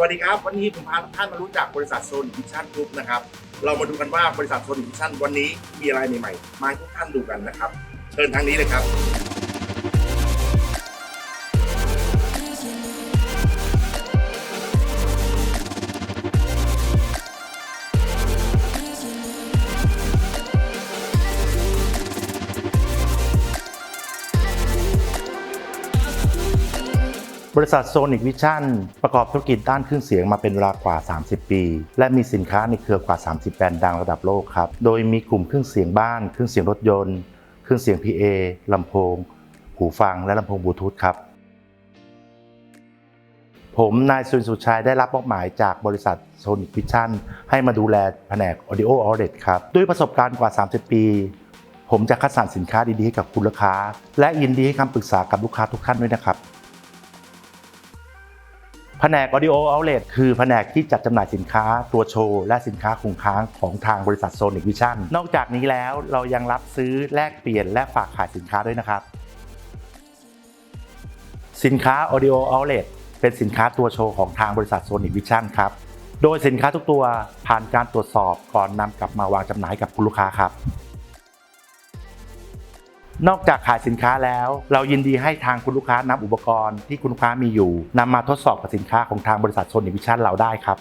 วัสดีครับ วันนี้ผมพาทุกท่านมารู้จักบริษัทโซนดิชั่นกรุ๊ปนะครับ เรามาดูกันว่าบริษัทโซนดิชั่นวันนี้มีอะไรใหม่ๆมาให้ทุกท่านดูกันนะครับ เชิญทางนี้เลยครับ บริษัทโซนิกวิชั่นประกอบธุรกิจด้านเครื่องเสียงมาเป็นเวลากว่า 30 ปี และมีสินค้าในเครือกว่า 30 แบรนด์ดังระดับโลกครับ โดยมีกลุ่มเครื่องเสียงบ้าน เครื่องเสียงรถยนต์ เครื่องเสียง PA ลำโพง หูฟัง และลำโพงบลูทูธครับ ผมนายสุนสุชัยได้รับมอบหมายจากบริษัทโซนิกวิชั่นให้มาดูแลแผนก Audio Outlet ครับ ด้วยประสบการณ์กว่า 30 ปีผมจะคัดสรรสินค้าดีๆให้กับคุณลูกค้า และยินดีให้คำปรึกษากับลูกค้าทุกท่านด้วยนะครับ แผนก Audio Outlet คือแผนกที่จัดจำหน่ายสินค้าตัวโชว์ และสินค้าคงค้างของทางบริษัท Sonic Vision นอกจากนี้แล้วเรายังรับซื้อแลกเปลี่ยนและฝากขายสินค้าด้วยนะครับ สินค้า Audio Outlet เป็นสินค้าตัวโชว์ของทางบริษัท Sonic Vision ครับ โดยสินค้าทุกตัวผ่านการตรวจสอบก่อนนำกลับมาวางจำหน่ายกับคุณลูกค้าครับ นอกจากขายสินค้าแล้ว เรายินดีให้ทางคุณลูกค้านำอุปกรณ์ที่คุณลูกค้ามีอยู่นำมาทดสอบกับสินค้าของทางบริษัทโซนิวิชั่นเราได้ครับ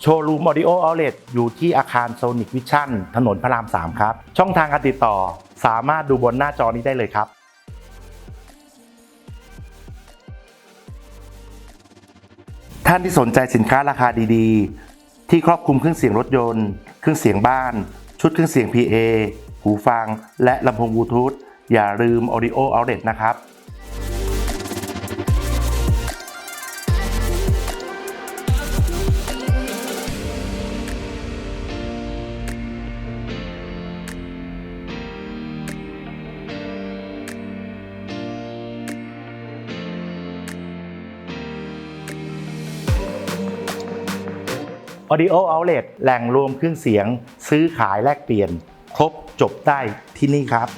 โชว์รูมออดิโอเอาเลตอยู่ที่อาคารโซนิ c วิชั่นถนนพระราม 3 ครับ ช่องทางการติดต่อสามารถดูบนหน้าจอนี้ได้เลยครับท่านที่สนใจสินค้าราคาดีๆ ที่ครอบคลุมเครื่องเสียงรถยนต์ เครื่องเสียงบ้าน ชุดเครื่องเสียง PA หูฟัง และลำโพงบลูทูธอย่าลืม Audio Outlet นะครับอ Audio Outlet แหล่งรวมเครื่องเสียง ซื้อขายแลกเปลี่ยน ครบจบได้ที่นี่ครับ